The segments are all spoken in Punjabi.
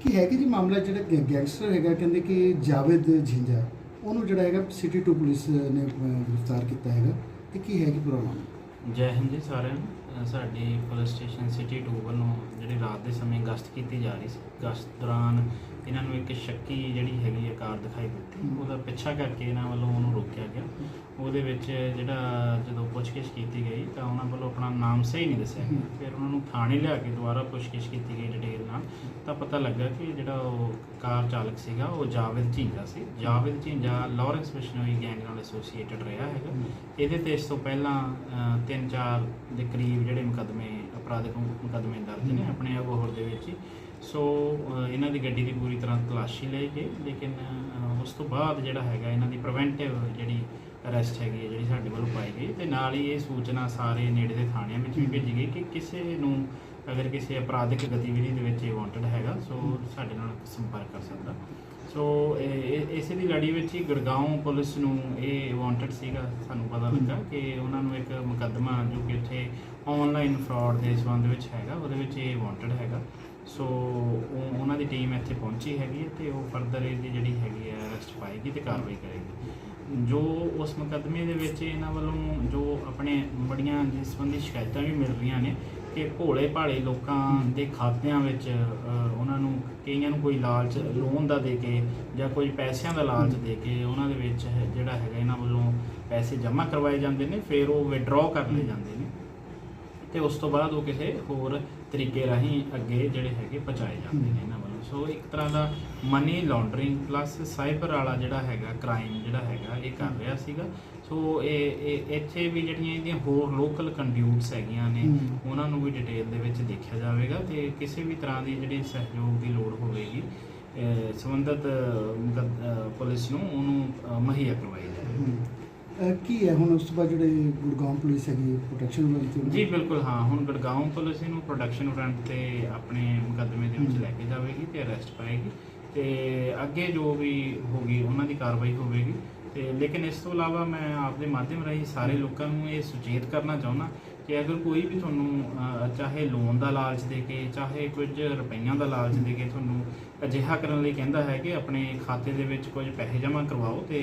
ਕੀ ਹੈ ਕਿ ਜੀ ਮਾਮਲਾ ਜਿਹੜਾ ਗੈ- ਗੈਂਗਸਟਰ ਹੈਗਾ ਕਹਿੰਦੇ ਕਿ ਜਾਵੇਦ ਝਿੰਜਾ ਉਹਨੂੰ ਜਿਹੜਾ ਹੈਗਾ ਸਿਟੀ 2 ਪੁਲਿਸ ਨੇ ਅਹ, ਗ੍ਰਿਫਤਾਰ ਕੀਤਾ ਹੈਗਾ ਤੇ ਕੀ ਹੈ ਕਿ ਪੂਰਾ ਮਾਮਲਾ ਜੈ ਹਿੰਦ ਜੀ ਸਾਰਿਆਂ ਨੂੰ। ਸਾਡੀ ਪੁਲਿਸ ਸਟੇਸ਼ਨ ਸਿਟੀ 2 ਵੱਲੋਂ ਜਿਹੜੀ ਰਾਤ ਦੇ ਸਮੇਂ ਗਸ਼ਤ ਕੀਤੀ ਜਾ ਰਹੀ ਸੀ। ਗਸ਼ਤ ਦੌਰਾਨ ਇਹਨਾਂ ਨੂੰ ਇੱਕ ਸ਼ੱਕੀ ਜਿਹੜੀ ਹੈਗੀ ਹੈ ਕਾਰ ਦਿਖਾਈ ਦਿੱਤੀ। ਉਹਦਾ ਪਿੱਛਾ ਕਰਕੇ ਇਹਨਾਂ ਵੱਲੋਂ ਉਹਨੂੰ ਰੋਕਿਆ ਗਿਆ। ਉਹਦੇ ਵਿੱਚ ਜਿਹੜਾ ਜਦੋਂ ਪੁੱਛਗਿੱਛ ਕੀਤੀ ਗਈ ਤਾਂ ਉਹਨਾਂ ਵੱਲੋਂ ਆਪਣਾ ਨਾਮ ਸਹੀ ਨਹੀਂ ਦੱਸਿਆ ਗਿਆ। ਫਿਰ ਉਹਨਾਂ ਨੂੰ ਥਾਣੇ ਲਿਆ ਕੇ ਦੁਬਾਰਾ ਪੁੱਛਗਿੱਛ ਕੀਤੀ ਗਈ ਡਿਟੇਲ ਨਾਲ। ਤਾਂ ਪਤਾ ਲੱਗਾ ਕਿ ਜਿਹੜਾ ਉਹ ਕਾਰ ਚਾਲਕ ਸੀਗਾ ਉਹ ਜਾਵੇਦ ਝੀਂਜਾ ਸੀ। ਜਾਵੇਦ ਝੀਂਜਾ ਲਾਰੈਂਸ ਬਿਸ਼ਨੋਈ ਗੈਂਗ ਨਾਲ ਐਸੋਸੀਏਟਡ ਰਿਹਾ ਹੈਗਾ। ਇਹਦੇ ਤੇ ਇਸ ਤੋਂ ਪਹਿਲਾਂ ਅ, ਤਿੰਨ ਚਾਰ ਦੇ ਕਰੀਬ ਜਿਹੜੇ ਮੁਕੱਦਮੇ ਅਪਰਾਧਿਕ ਮੁਕੱਦਮੇ ਦਰਜ ਨੇ ਆਪਣੇ ਅਬੋਹਰ ਦੇ ਵਿੱਚ ਹੀ। ਸੋ ਅ, ਇਹਨਾਂ ਦੀ ਗੱਡੀ ਦੀ ਪੂਰੀ ਤਰ੍ਹਾਂ ਤਲਾਸ਼ੀ ਲਈ ਗਈ। ਲੇਕਿਨ ਅ, ਉਸ ਤੋਂ ਬਾਅਦ ਜਿਹੜਾ ਹੈਗਾ ਇਹਨਾਂ ਦੀ ਪ੍ਰੀਵੈਂਟਿਵ ਜਿਹੜੀ ਅਰੈਸਟ ਹੈਗੀ ਹੈ ਜਿਹੜੀ ਸਾਡੇ ਵੱਲੋਂ ਪਾਈ ਗਈ ਤੇ ਨਾਲ ਹੀ ਇਹ ਸੂਚਨਾ ਸਾਰੇ ਨੇੜੇ ਦੇ ਥਾਣਿਆਂ ਵਿੱਚ ਵੀ ਭੇਜੀ ਗਈ ਕਿ ਕਿਸੇ ਨੂੰ ਅਗਰ ਕਿਸੇ ਅਪਰਾਧਿਕ ਗਤੀਵਿਧੀ ਦੇ ਵਿੱਚ ਇਹ ਵਾਂਟਡ ਹੈਗਾ ਸੋ ਸਾਡੇ ਨਾਲ ਸੰਪਰਕ ਕਰ ਸਕਦਾ। ਸੋ ਇਹ- ਇਸੇ ਦੀ ਲੜੀ ਵਿੱਚ ਹੀ ਗੁੜਗਾਉਂ ਪੁਲਿਸ ਨੂੰ ਇਹ ਵਾਂਟਡ ਸੀਗਾ ਸਾਨੂੰ ਪਤਾ ਲੱਗਾ ਕਿ ਉਹਨਾਂ ਨੂੰ ਇੱਕ ਮੁਕੱਦਮਾ ਜੋ ਕਿ ਉੱਥੇ ਆਨਲਾਈਨ ਫਰਾਡ ਦੇ ਸੰਬੰਧ ਵਿੱਚ ਹੈਗਾ ਉਹਦੇ ਵਿੱਚ ਇਹ ਵਾਂਟਡ ਹੈਗਾ। ਸੋ ਉਹ- ਉਹਨਾਂ ਦੀ ਟੀਮ ਇੱਥੇ ਪਹੁੰਚੀ ਹੈਗੀ ਹੈ ਤੇ ਉਹ ਫਰਦਰ ਇਹਦੀ ਜਿਹੜੀ ਹੈਗੀ ਹੈ ਅਰੈਸਟ ਪਾਏਗੀ ਤੇ ਕਾਰਵਾਈ ਕਰੇਗੀ। ਜੋ ਉਸ ਮੁਕੱਦਮੇ ਦੇ ਵਿੱਚ ਇਹਨਾਂ ਵੱਲੋਂ ਜੋ ਆਪਣੇ ਬੜੀਆਂ ਜਿਸ ਸੰਬੰਧੀ ਸ਼ਿਕਾਇਤਾਂ ਵੀ ਮਿਲ ਰਹੀਆਂ ਨੇ ਕਿ ਭੋਲੇ ਭਾਲੇ ਲੋਕਾਂ ਦੇ ਖਾਤਿਆਂ ਵਿੱਚ ਅ, ਉਹਨਾਂ ਨੂੰ ਕਈਆਂ ਨੂੰ ਕੋਈ ਲਾਲਚ ਲੋਨ ਦਾ ਦੇ ਕੇ ਜਾਂ ਕੋਈ ਪੈਸਿਆਂ ਦਾ ਲਾਲਚ ਦੇ ਕੇ ਉਹਨਾਂ ਦੇ ਵਿੱਚ ਹੈ- ਜਿਹੜਾ ਹੈਗਾ ਇਹਨਾਂ ਵੱਲੋਂ ਪੈਸੇ ਜਮ੍ਹਾਂ ਕਰਵਾਏ ਜਾਂਦੇ ਨੇ ਫਿਰ ਉਹ ਵਿਡਰਾਅ ਕਰ ਲਏ ਜਾਂਦੇ ਨੇ। ਤੇ ਉਸ ਤੋਂ ਬਾਅਦ ਉਹ ਕਿਸੇ ਹੋਰ ਤਰੀਕੇ ਰਾਹੀਂ ਅੱਗੇ ਜਿਹੜੇ ਹੈਗੇ ਪਹੁੰਚਾਏ ਜਾਂਦੇ ਨੇ ਇਹਨਾਂ ਵੱਲੋਂ ਸੋ ਇੱਕ ਤਰ੍ਹਾਂ ਦਾ ਮਨੀ ਲਾਂਡਰਿੰਗ ਪਲੱਸ ਸਾਈਬਰ ਵਾਲਾ ਜਿਹੜਾ ਹੈਗਾ ਕ੍ਰਾਈਮ ਜਿਹੜਾ ਹੈਗਾ ਇਹ ਕਰ ਰਿਹਾ ਸੀਗਾ ਸੋ ਇਹ ਇੱਥੇ ਵੀ ਜਿਹੜੀਆਂ ਇਹਦੀਆਂ ਹੋਰ ਲੋਕਲ ਕੰਡਿਊਟਸ ਹੈਗੀਆਂ ਨੇ। ਉਹਨਾਂ ਨੂੰ ਵੀ ਡਿਟੇਲ ਦੇ ਵਿੱਚ ਦੇਖਿਆ ਜਾਵੇਗਾ ਤੇ ਕਿਸੇ ਵੀ ਤਰ੍ਹਾਂ ਦੀ ਜਿਹੜੀ ਸਹਿਯੋਗ ਦੀ ਲੋੜ ਹੋਵੇਗੀ ਸੰਬੰਧਿਤ ਪੁਲਿਸ ਨੂੰ ਉਹਨੂੰ ਅਹ, ਮੁਹੱਈਆ ਕਰਵਾਈ ਜਾਵੇਗੀ। ਅਹ, ਕੀ ਹੈ ਹੁਣ ਉਸ ਤੋਂ ਬਾਅਦ ਜਿਹੜੇ ਗੁੜਗਾਉਂ ਪੁਲਿਸ ਹੈਗੀ ਪ੍ਰੋਟੈਕਸ਼ਨ ਵਾਲੀ ਤੇ ਜੀ ਬਿਲਕੁਲ ਹਾਂ ਹੁਣ ਗੜਗਾਉਂ ਪੁਲਿਸ ਇਹਨੂੰ ਪ੍ਰੋਡਕਸ਼ਨ ਵਾਰੰਟ ਤੇ ਆਪਣੇ ਮੁਕੱਦਮੇ ਦੇ ਵਿੱਚ ਲੈ ਕੇ ਜਾਵੇਗੀ ਤੇ ਅਰੈਸਟ ਪਾਏਗੀ ਤੇ ਅੱਗੇ ਜੋ ਵੀ ਹੋਗੀ ਉਹਨਾਂ ਦੀ ਕਾਰਵਾਈ ਹੋਵੇਗੀ ਤੇ ਲੇਕਿਨ ਇਸ ਤੋਂ ਇਲਾਵਾ ਮੈਂ ਆਪਦੇ ਮਾਧਿਅਮ ਰਾਹੀਂ ਸਾਰੇ ਲੋਕਾਂ ਨੂੰ ਇਹ ਸੁਚੇਤ ਕਰਨਾ ਚਾਹੁੰਦਾ ਕਿ ਅਗਰ ਕੋਈ ਵੀ ਤੁਹਾਨੂੰ ਚਾਹੇ ਲੋਨ ਦਾ ਲਾਲਚ ਦੇ ਕੇ ਚਾਹੇ ਕੁਝ ਰੁਪਈਆਂ ਦਾ ਲਾਲਚ ਦੇ ਕੇ ਤੁਹਾਨੂੰ ਅਜਿਹਾ ਕਰਨ ਲਈ ਕਹਿੰਦਾ ਹੈ ਕਿ ਆਪਣੇ ਖਾਤੇ ਦੇ ਵਿੱਚ ਕੁਝ ਪੈਸੇ ਜਮ੍ਹਾਂ ਕਰਵਾਓ ਤੇ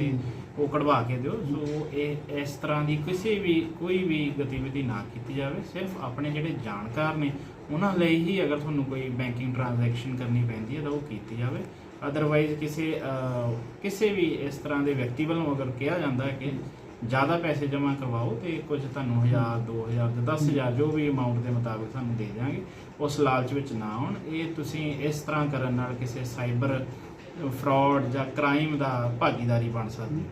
ਉਹ ਕਢਵਾ ਕੇ ਦਿਓ ਸੋ ਇਹ ਇਸ ਤਰ੍ਹਾਂ ਦੀ ਕਿਸੇ ਵੀ ਕੋਈ ਵੀ ਗਤੀਵਿਧੀ ਨਾ ਕੀਤੀ ਜਾਵੇ ਸਿਰਫ ਆਪਣੇ ਜਿਹੜੇ ਜਾਣਕਾਰ ਨੇ ਉਹਨਾਂ ਲਈ ਹੀ ਅਗਰ ਤੁਹਾਨੂੰ ਕੋਈ ਬੈਂਕਿੰਗ ਟ੍ਰਾਂਜੈਕਸ਼ਨ ਕਰਨੀ ਪੈਂਦੀ ਹੈ ਤਾਂ ਉਹ ਕੀਤੀ ਜਾਵੇ। ਅਦਰਵਾਈਜ਼ ਕਿਸੇ ਕਿਸੇ ਵੀ ਇਸ ਤਰ੍ਹਾਂ ਦੇ ਵਿਅਕਤੀ ਵੱਲੋਂ ਅਗਰ ਕਿਹਾ ਜਾਂਦਾ ਹੈ ਕਿ ਜ਼ਿਆਦਾ ਪੈਸੇ ਜਮ੍ਹਾਂ ਕਰਵਾਓ ਤੇ ਕੁਝ ਤੁਹਾਨੂੰ 1000 2000 ਤੇ 10000 ਜੋ ਵੀ ਅਮਾਉਂਟ ਦੇ ਮੁਤਾਬਿਕ ਤੁਹਾਨੂੰ ਦੇ ਦਿਆਂਗੇ, ਉਸ ਲਾਲਚ ਵਿੱਚ ਨਾ ਆਉਣ। ਇਹ ਤੁਸੀਂ ਇਸ ਤਰ੍ਹਾਂ ਕਰਨ ਨਾਲ ਕਿਸੇ ਸਾਈਬਰ ਫਰਾਡ ਜਾਂ ਕ੍ਰਾਈਮ ਦਾ ਭਾਗੀਦਾਰੀ ਬਣ ਸਕਦੇ ਹੋ।